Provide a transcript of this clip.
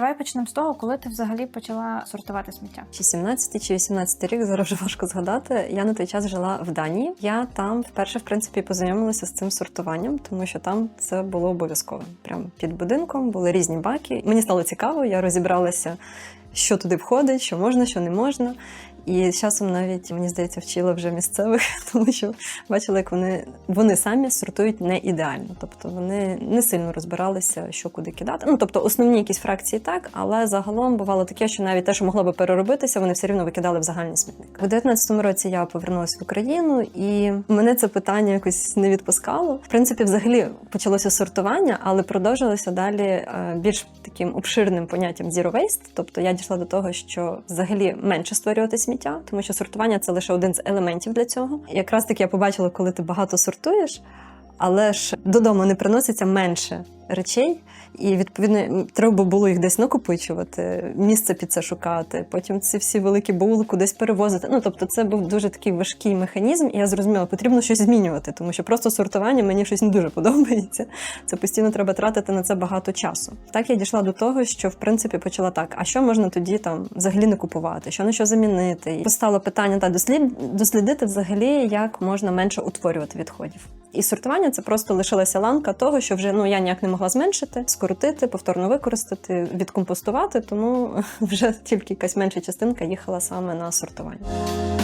давай почнемо з того, коли ти взагалі почала сортувати сміття. Чи 17 чи 18 рік, зараз важко згадати. Я на той час жила в Данії. Я там вперше, в принципі, познайомилася з цим сортуванням, тому що там це було обов'язково. Прямо під будинком були різні баки. Мені стало цікаво, я розібралася, що туди входить, що можна, що не можна. І часом навіть мені здається вчила вже місцевих, тому що бачила, як вони, вони самі сортують не ідеально. Тобто вони не сильно розбиралися, що куди кидати. Ну тобто основні якісь фракції так, але загалом бувало таке, що навіть те, що могло би переробитися, вони все рівно викидали в загальний смітник. У 19-му році я повернулася в Україну, і мене це питання якось не відпускало. В принципі, взагалі почалося сортування, але продовжилося далі е, більш таким обширним поняттям zero waste. Тобто я дійшла до того, що взагалі менше створювати сміття, тому що сортування це лише один з елементів для цього. Якраз таки я побачила, коли ти багато сортуєш, але ж додому не приноситься менше речей, і відповідно треба було їх десь накопичувати, місце під це шукати. Потім ці всі великі баули кудись перевозити. Ну тобто, це був дуже такий важкий механізм, і я зрозуміла, потрібно щось змінювати, тому що просто сортування мені щось не дуже подобається. Це постійно треба тратити на це багато часу. Так я дійшла до того, що в принципі почала так: а що можна тоді там взагалі не купувати, що на що замінити? І постало питання та дослід, дослідити взагалі, як можна менше утворювати відходів. І сортування це просто лишилася ланка того, що вже ну я ніяк не могла зменшити, скоротити, повторно використати, відкомпостувати. Тому вже тільки якась менша частинка їхала саме на сортування.